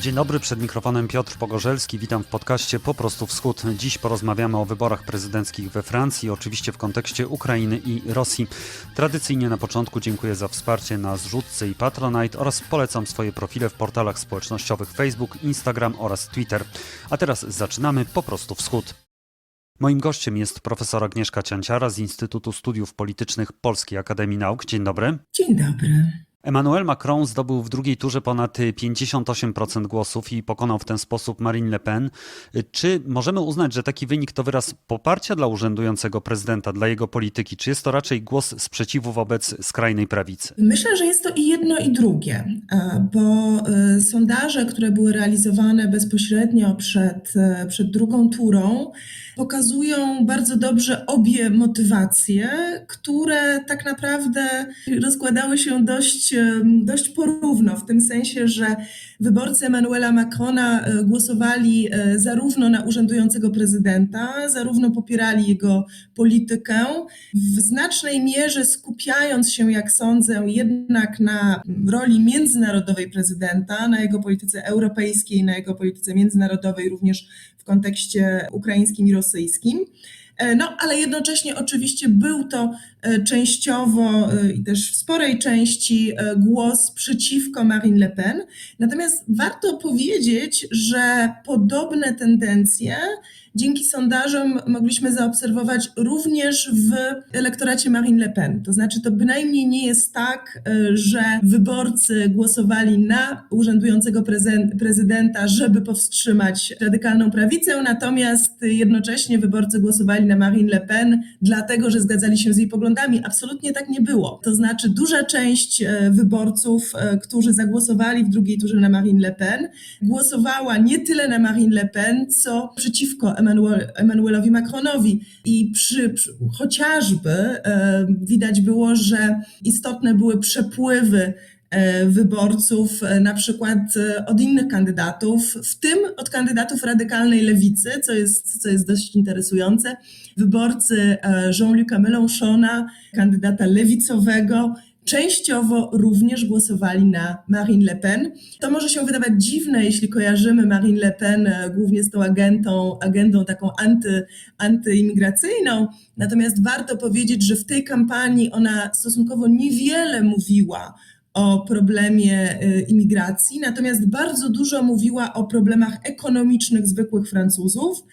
Dzień dobry, przed mikrofonem Piotr Pogorzelski. Witam w podcaście Po prostu Wschód. Dziś porozmawiamy o wyborach prezydenckich we Francji, oczywiście w kontekście Ukrainy i Rosji. Tradycyjnie na początku dziękuję za wsparcie na zrzutce i Patronite oraz polecam swoje profile w portalach społecznościowych Facebook, Instagram oraz Twitter. A teraz zaczynamy Po prostu Wschód. Moim gościem jest profesor Agnieszka Cianciara z Instytutu Studiów Politycznych Polskiej Akademii Nauk. Dzień dobry. Dzień dobry. Emmanuel Macron zdobył w drugiej turze ponad 58% głosów i pokonał w ten sposób Marine Le Pen. Czy możemy uznać, że taki wynik to wyraz poparcia dla urzędującego prezydenta, dla jego polityki? Czy jest to raczej głos sprzeciwu wobec skrajnej prawicy? Myślę, że jest to i jedno, i drugie, e, bo e, sondaże, które były realizowane bezpośrednio przed, e, przed drugą turą, pokazują bardzo dobrze obie motywacje, które tak naprawdę rozkładały się dość, dość porówno, w tym sensie, że wyborcy Emmanuela Macrona głosowali zarówno na urzędującego prezydenta, zarówno popierali jego politykę, w znacznej mierze skupiając się, jak sądzę, jednak na roli międzynarodowej prezydenta, na jego polityce europejskiej, na jego polityce międzynarodowej, również w kontekście ukraińskim i rosyjskim. No, ale jednocześnie oczywiście był to częściowo i też w sporej części głos przeciwko Marine Le Pen. Natomiast warto powiedzieć, że podobne tendencje dzięki sondażom mogliśmy zaobserwować również w elektoracie Marine Le Pen. To znaczy, to bynajmniej nie jest tak, że wyborcy głosowali na urzędującego prezydenta, żeby powstrzymać radykalną prawicę, natomiast jednocześnie wyborcy głosowali na Marine Le Pen, dlatego że zgadzali się z jej poglądami. Absolutnie tak nie było. To znaczy, duża część wyborców, którzy zagłosowali w drugiej turze na Marine Le Pen, głosowała nie tyle na Marine Le Pen, co przeciwko Emmanuel, Emmanuelowi Macronowi. I przy, przy, chociażby e, widać było, że istotne były przepływy wyborców, na przykład od innych kandydatów, w tym od kandydatów radykalnej lewicy, co jest, co jest dość interesujące. Wyborcy Jean-Luc'a Mélenchona, kandydata lewicowego, częściowo również głosowali na Marine Le Pen. To może się wydawać dziwne, jeśli kojarzymy Marine Le Pen głównie z tą agentą, agendą taką anty, antyimigracyjną, natomiast warto powiedzieć, że w tej kampanii ona stosunkowo niewiele mówiła o problemie imigracji, natomiast bardzo dużo mówiła o problemach ekonomicznych zwykłych Francuzów.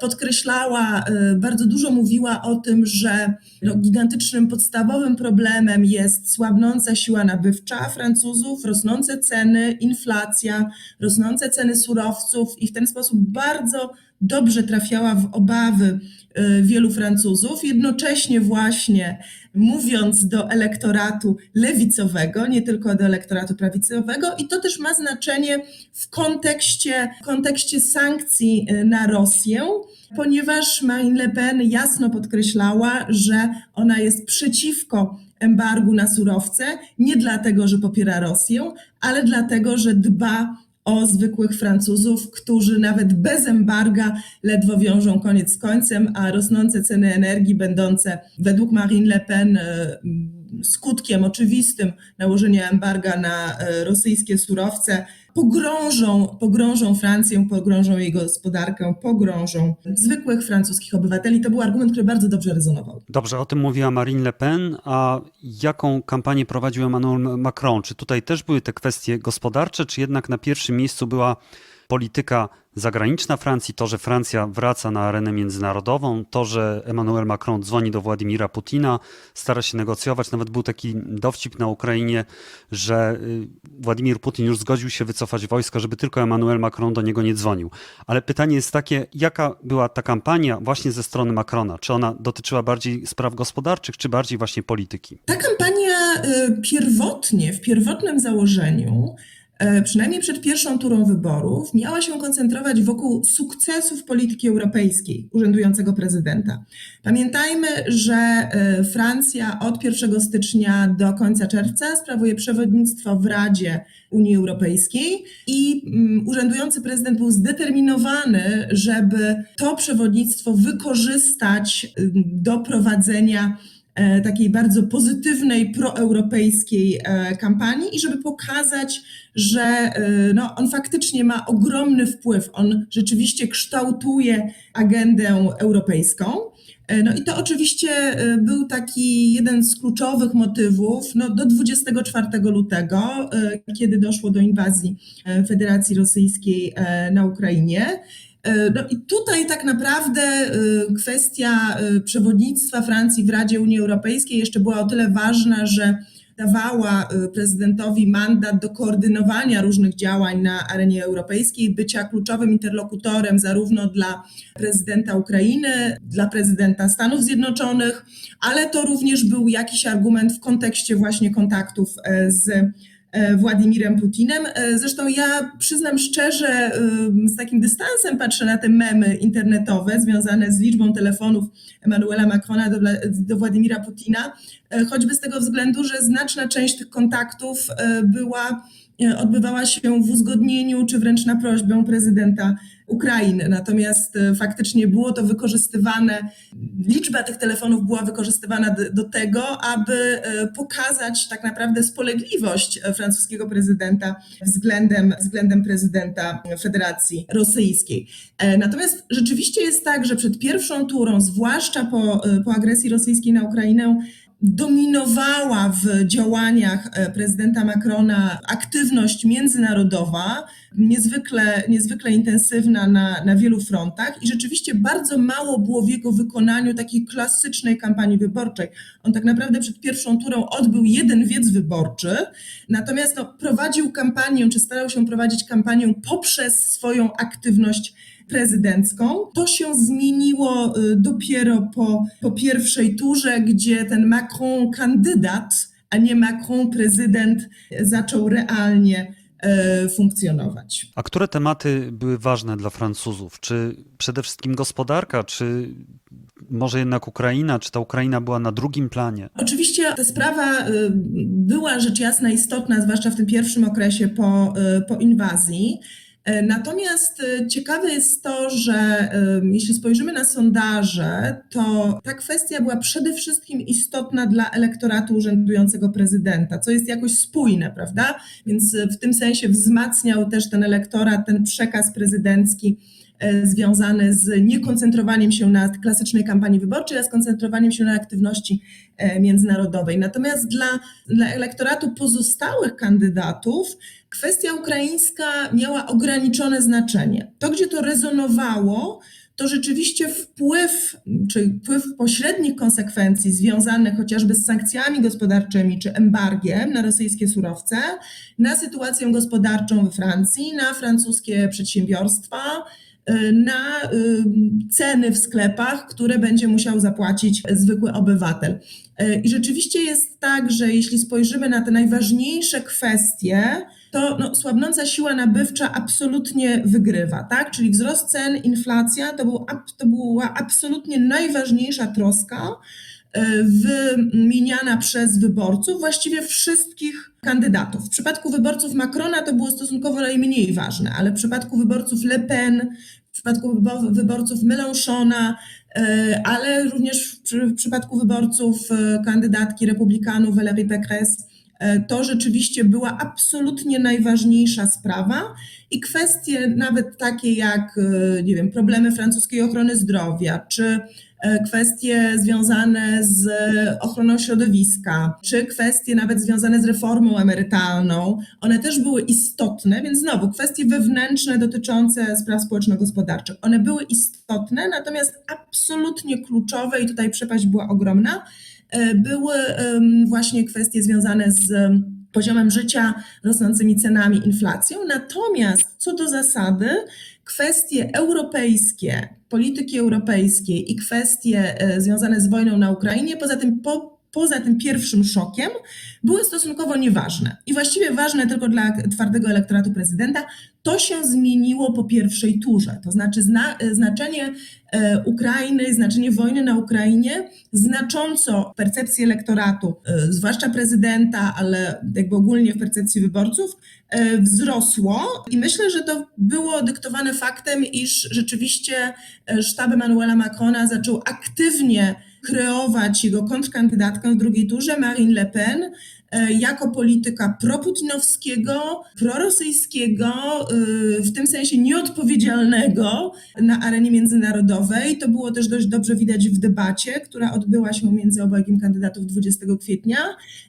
Podkreślała, bardzo dużo mówiła o tym, że no, gigantycznym podstawowym problemem jest słabnąca siła nabywcza Francuzów, rosnące ceny, inflacja, rosnące ceny surowców i w ten sposób bardzo dobrze trafiała w obawy wielu Francuzów, jednocześnie właśnie mówiąc do elektoratu lewicowego, nie tylko do elektoratu prawicowego i to też ma znaczenie w kontekście, w kontekście sankcji na Rosję, ponieważ Marine Le Pen jasno podkreślała, że ona jest przeciwko embargu na surowce, nie dlatego, że popiera Rosję, ale dlatego, że dba o zwykłych Francuzów, którzy nawet bez embarga ledwo wiążą koniec z końcem, a rosnące ceny energii, będące według Marine Le Pen skutkiem oczywistym nałożenia embarga na rosyjskie surowce, pogrążą, pogrążą Francję, pogrążą jej gospodarkę, pogrążą zwykłych francuskich obywateli. To był argument, który bardzo dobrze rezonował. Dobrze, o tym mówiła Marine Le Pen, a jaką kampanię prowadził Emmanuel Macron? Czy tutaj też były te kwestie gospodarcze, czy jednak na pierwszym miejscu była polityka zagraniczna Francji, to, że Francja wraca na arenę międzynarodową, to, że Emmanuel Macron dzwoni do Władimira Putina, stara się negocjować. Nawet był taki dowcip na Ukrainie, że Władimir Putin już zgodził się wycofać wojska, żeby tylko Emmanuel Macron do niego nie dzwonił. Ale pytanie jest takie, jaka była ta kampania właśnie ze strony Macrona? Czy ona dotyczyła bardziej spraw gospodarczych, czy bardziej właśnie polityki? Ta kampania pierwotnie, w pierwotnym założeniu, przynajmniej przed pierwszą turą wyborów, miała się koncentrować wokół sukcesów polityki europejskiej urzędującego prezydenta. Pamiętajmy, że Francja od 1 stycznia do końca czerwca sprawuje przewodnictwo w Radzie Unii Europejskiej i urzędujący prezydent był zdeterminowany, żeby to przewodnictwo wykorzystać do prowadzenia e, takiej bardzo pozytywnej, proeuropejskiej e, kampanii i żeby pokazać, że e, no, on faktycznie ma ogromny wpływ. On rzeczywiście kształtuje agendę europejską. E, No i to oczywiście e, był taki jeden z kluczowych motywów no, do 24 lutego, e, kiedy doszło do inwazji e, Federacji Rosyjskiej e, na Ukrainie. E, No i tutaj tak naprawdę e, kwestia e, przewodnictwa Francji w Radzie Unii Europejskiej jeszcze była o tyle ważna, że dawała e, prezydentowi mandat do koordynowania różnych działań na arenie europejskiej, bycia kluczowym interlokutorem zarówno dla prezydenta Ukrainy, dla prezydenta Stanów Zjednoczonych, ale to również był jakiś argument w kontekście właśnie kontaktów e, z Władimirem Putinem. E, Zresztą ja przyznam szczerze, e, z takim dystansem patrzę na te memy internetowe związane z liczbą telefonów Emmanuela Macrona do, do Władimira Putina, e, choćby z tego względu, że znaczna część tych kontaktów e, była, e, odbywała się w uzgodnieniu czy wręcz na prośbę prezydenta Ukrainy. Natomiast e, faktycznie było to wykorzystywane, liczba tych telefonów była wykorzystywana do, tego, aby e, pokazać tak naprawdę spolegliwość e, francuskiego prezydenta względem, względem prezydenta Federacji Rosyjskiej. Natomiast rzeczywiście jest tak, że przed pierwszą turą, zwłaszcza po, po agresji rosyjskiej na Ukrainę, dominowała w działaniach e, prezydenta Macrona aktywność międzynarodowa, niezwykle, niezwykle intensywna na, na wielu frontach i rzeczywiście bardzo mało było w jego wykonaniu takiej klasycznej kampanii wyborczej. On tak naprawdę przed pierwszą turą odbył jeden wiec wyborczy, natomiast no, prowadził kampanię, czy starał się prowadzić kampanię poprzez swoją aktywność prezydencką. To się zmieniło y, dopiero po, po pierwszej turze, gdzie ten Macron kandydat, a nie Macron prezydent, zaczął realnie e, funkcjonować. A które tematy były ważne dla Francuzów? Czy przede wszystkim gospodarka, czy może jednak Ukraina? Czy ta Ukraina była na drugim planie? Oczywiście ta sprawa y, była rzecz jasna istotna, zwłaszcza w tym pierwszym okresie po, y, po inwazji. E, Natomiast y, ciekawe jest to, że jeśli spojrzymy na sondaże, to ta kwestia była przede wszystkim istotna dla elektoratu urzędującego prezydenta, co jest jakoś spójne, prawda? Więc w tym sensie wzmacniał też ten elektorat, ten przekaz prezydencki e, związany z niekoncentrowaniem się na klasycznej kampanii wyborczej, a skoncentrowaniem się na aktywności e, międzynarodowej. Natomiast dla, dla elektoratu pozostałych kandydatów kwestia ukraińska miała ograniczone znaczenie. To, gdzie to rezonowało, to rzeczywiście wpływ, czy wpływ pośrednich konsekwencji związanych chociażby z sankcjami gospodarczymi czy embargiem na rosyjskie surowce, na sytuację gospodarczą we Francji, na francuskie przedsiębiorstwa, na y, ceny w sklepach, które będzie musiał zapłacić zwykły obywatel. Y, I rzeczywiście jest tak, że jeśli spojrzymy na te najważniejsze kwestie, to no, słabnąca siła nabywcza absolutnie wygrywa, tak? Czyli wzrost cen, inflacja to, był, to była absolutnie najważniejsza troska wymieniana przez wyborców, właściwie wszystkich kandydatów. W przypadku wyborców Macrona to było stosunkowo najmniej ważne, ale w przypadku wyborców Le Pen, przypadku wybo- wyborców Mélenchona, e, ale również w, przy, w przypadku wyborców e, kandydatki republikanów Valérie Pécresse, e, to rzeczywiście była absolutnie najważniejsza sprawa i kwestie nawet takie jak, e, nie wiem, problemy francuskiej ochrony zdrowia, czy e, kwestie związane z ochroną środowiska, czy kwestie nawet związane z reformą emerytalną, one też były istotne, więc znowu kwestie wewnętrzne dotyczące spraw społeczno-gospodarczych, one były istotne, natomiast absolutnie kluczowe i tutaj przepaść była ogromna, e, były em, właśnie kwestie związane z poziomem życia, rosnącymi cenami, inflacją. Natomiast co do zasady, kwestie europejskie, polityki europejskiej i kwestie e, związane z wojną na Ukrainie, poza tym po, poza tym pierwszym szokiem, były stosunkowo nieważne. I właściwie ważne tylko dla twardego elektoratu prezydenta. To się zmieniło po pierwszej turze. To znaczy zna, e, znaczenie e, Ukrainy, znaczenie wojny na Ukrainie znacząco percepcji elektoratu, e, zwłaszcza prezydenta, ale jakby ogólnie w percepcji wyborców, wzrosło i myślę, że to było dyktowane faktem, iż rzeczywiście sztab Emmanuela Macrona zaczął aktywnie kreować jego kontrkandydatkę w drugiej turze, Marine Le Pen, jako polityka proputinowskiego, prorosyjskiego, e, w tym sensie nieodpowiedzialnego na arenie międzynarodowej. To było też dość dobrze widać w debacie, która odbyła się między obojgiem kandydatów 20 kwietnia.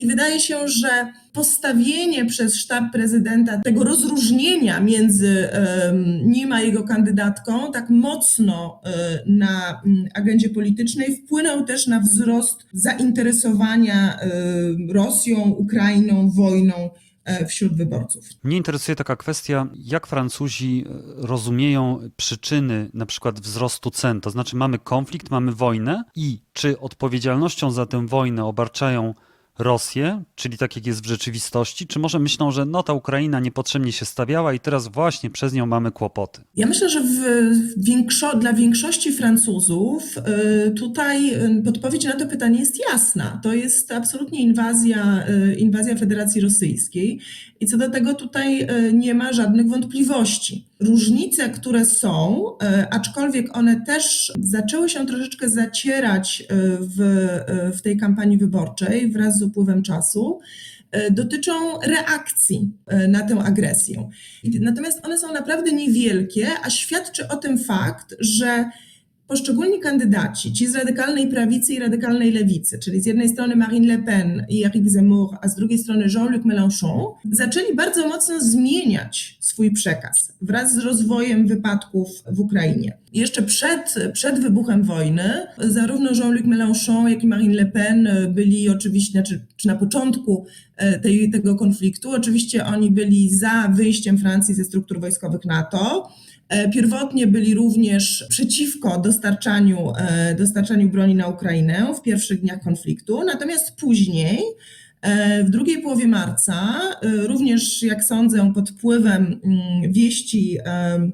I wydaje się, że postawienie przez sztab prezydenta tego rozróżnienia między nim a jego kandydatką tak mocno e, na mm, agendzie politycznej wpłynął też na wzrost zainteresowania e, Rosją, Ukrainą, wojną e, wśród wyborców. Mnie interesuje taka kwestia, jak Francuzi rozumieją przyczyny na przykład wzrostu cen. To znaczy mamy konflikt, mamy wojnę i czy odpowiedzialnością za tę wojnę obarczają Rosję, czyli tak jak jest w rzeczywistości, czy może myślą, że no ta Ukraina niepotrzebnie się stawiała i teraz właśnie przez nią mamy kłopoty. Ja myślę, że większo- dla większości Francuzów y, tutaj y, podpowiedź na to pytanie jest jasna. To jest absolutnie inwazja, y, inwazja Federacji Rosyjskiej i co do tego tutaj nie ma żadnych wątpliwości. Różnice, które są, y, aczkolwiek one też zaczęły się troszeczkę zacierać y, w, y, w tej kampanii wyborczej wraz z upływem czasu, dotyczą reakcji na tę agresję. Natomiast one są naprawdę niewielkie, a świadczy o tym fakt, że poszczególni kandydaci, ci z radykalnej prawicy i radykalnej lewicy, czyli z jednej strony Marine Le Pen i Eric Zemmour, a z drugiej strony Jean-Luc Mélenchon, zaczęli bardzo mocno zmieniać swój przekaz wraz z rozwojem wypadków w Ukrainie. Jeszcze przed, przed wybuchem wojny zarówno Jean-Luc Mélenchon, jak i Marine Le Pen byli oczywiście, znaczy, czy na początku e, tej, tego konfliktu, oczywiście oni byli za wyjściem Francji ze struktur wojskowych NATO. E, Pierwotnie byli również przeciwko dostarczaniu, e, dostarczaniu broni na Ukrainę w pierwszych dniach konfliktu, natomiast później, e, w drugiej połowie marca, również jak sądzę, pod wpływem mm, wieści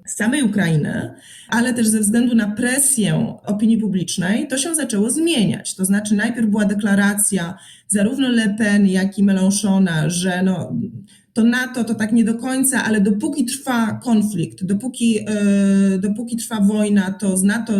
z samej Ukrainy, ale też ze względu na presję opinii publicznej, to się zaczęło zmieniać. To znaczy, najpierw była deklaracja zarówno Le Pen, jak i Mélenchona, że no, to NATO to tak nie do końca, ale dopóki trwa konflikt, dopóki, e, dopóki trwa wojna, to z NATO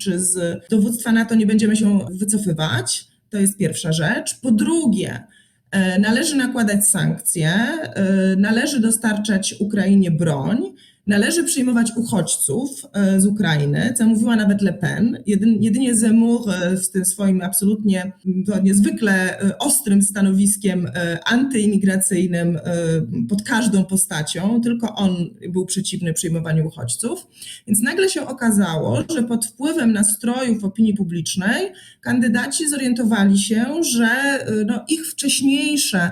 czy z dowództwa NATO nie będziemy się wycofywać. To jest pierwsza rzecz. Po drugie, e, należy nakładać sankcje, e, należy dostarczać Ukrainie broń. Należy przyjmować uchodźców e, z Ukrainy, co mówiła nawet Le Pen. Jedyn, jedynie Zemmour e, z tym swoim absolutnie to niezwykle e, ostrym stanowiskiem antyimigracyjnym pod każdą postacią, tylko on był przeciwny przyjmowaniu uchodźców. Więc nagle się okazało, że pod wpływem nastrojów opinii publicznej kandydaci zorientowali się, że no, ich wcześniejsze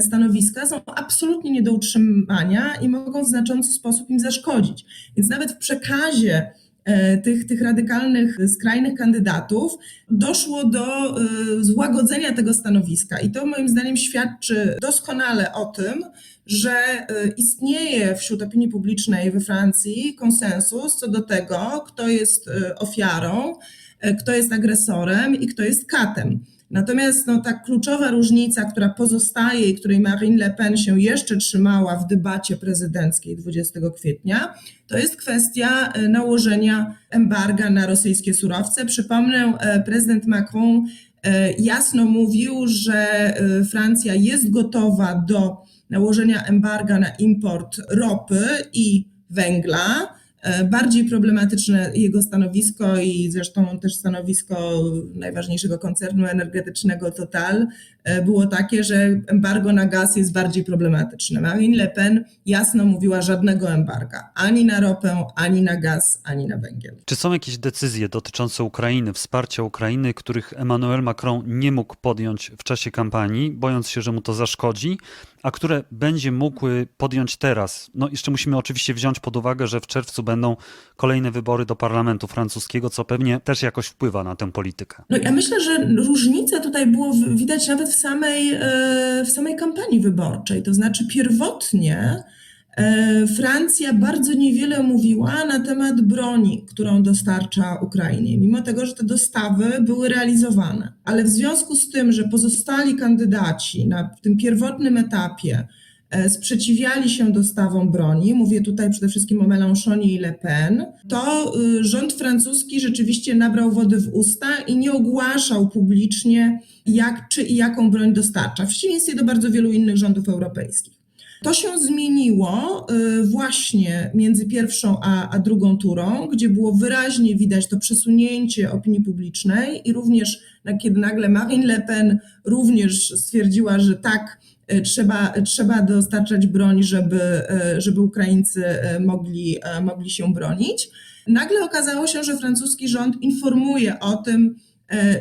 stanowiska są absolutnie nie do utrzymania i mogą w znaczący sposób im zaszkodzić. Więc nawet w przekazie e, tych, tych radykalnych, skrajnych kandydatów doszło do e, złagodzenia tego stanowiska. I to moim zdaniem świadczy doskonale o tym, że e, istnieje wśród opinii publicznej we Francji konsensus co do tego, kto jest e, ofiarą, e, kto jest agresorem i kto jest katem. Natomiast no, ta kluczowa różnica, która pozostaje i której Marine Le Pen się jeszcze trzymała w debacie prezydenckiej 20 kwietnia, to jest kwestia e, nałożenia embarga na rosyjskie surowce. Przypomnę, e, prezydent Macron e, jasno mówił, że Francja jest gotowa do nałożenia embarga na import ropy i węgla. E, Bardziej problematyczne jego stanowisko i zresztą też stanowisko najważniejszego koncernu energetycznego Total e, było takie, że embargo na gaz jest bardziej problematyczne. Marine Le Pen jasno mówiła żadnego embarga ani na ropę, ani na gaz, ani na węgiel. Czy są jakieś decyzje dotyczące Ukrainy, wsparcia Ukrainy, których Emmanuel Macron nie mógł podjąć w czasie kampanii, bojąc się, że mu to zaszkodzi, a które będzie mógł podjąć teraz? No jeszcze musimy oczywiście wziąć pod uwagę, że w czerwcu będą kolejne wybory do parlamentu francuskiego, co pewnie też jakoś wpływa na tę politykę. No ja myślę, że różnicę tutaj było widać nawet w samej, e, w samej kampanii wyborczej. To znaczy pierwotnie e, Francja bardzo niewiele mówiła na temat broni, którą dostarcza Ukrainie, mimo tego, że te dostawy były realizowane. Ale w związku z tym, że pozostali kandydaci na tym pierwotnym etapie sprzeciwiali się dostawom broni, mówię tutaj przede wszystkim o Mélenchonie i Le Pen, to y, rząd francuski rzeczywiście nabrał wody w usta i nie ogłaszał publicznie, jak, czy i jaką broń dostarcza, w przeciwieństwie do bardzo wielu innych rządów europejskich. To się zmieniło y, właśnie między pierwszą a, a drugą turą, gdzie było wyraźnie widać to przesunięcie opinii publicznej i również kiedy nagle Marine Le Pen również stwierdziła, że tak, y, trzeba, trzeba dostarczać broń, żeby, y, żeby Ukraińcy mogli, mogli się bronić. Nagle okazało się, że francuski rząd informuje o tym,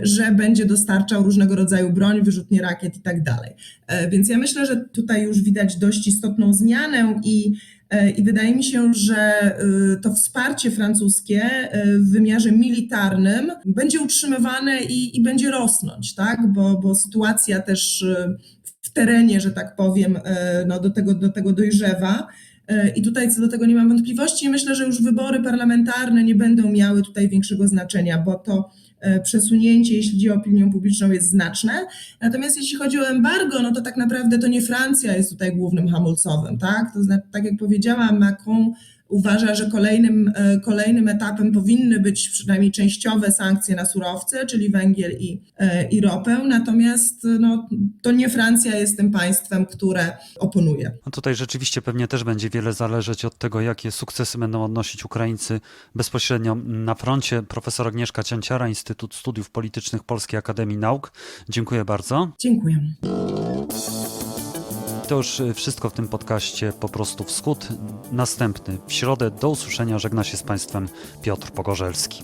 że będzie dostarczał różnego rodzaju broń, wyrzutnie rakiet i tak dalej. E, Więc ja myślę, że tutaj już widać dość istotną zmianę i, e, i wydaje mi się, że e, to wsparcie francuskie e, w wymiarze militarnym będzie utrzymywane i, i będzie rosnąć, tak? bo, bo sytuacja też e, w terenie, że tak powiem, e, no do, tego, do tego dojrzewa. E, I tutaj co do tego nie mam wątpliwości. Myślę, że już wybory parlamentarne nie będą miały tutaj większego znaczenia, bo to e, przesunięcie, jeśli chodzi o opinię publiczną, jest znaczne. Natomiast jeśli chodzi o embargo, no to tak naprawdę to nie Francja jest tutaj głównym hamulcowym, tak? To znaczy, tak jak powiedziałam, Macron uważa, że kolejnym, e, kolejnym etapem powinny być przynajmniej częściowe sankcje na surowce, czyli węgiel i, e, i ropę, natomiast no, to nie Francja jest tym państwem, które oponuje. No tutaj rzeczywiście pewnie też będzie wiele zależeć od tego, jakie sukcesy będą odnosić Ukraińcy bezpośrednio na froncie. Profesor Agnieszka Cianciara, Instytut Studiów Politycznych Polskiej Akademii Nauk. Dziękuję bardzo. Dziękuję. To już y, wszystko w tym podcaście Po prostu Wschód. Następny w środę. Do usłyszenia. Żegna się z Państwem Piotr Pogorzelski.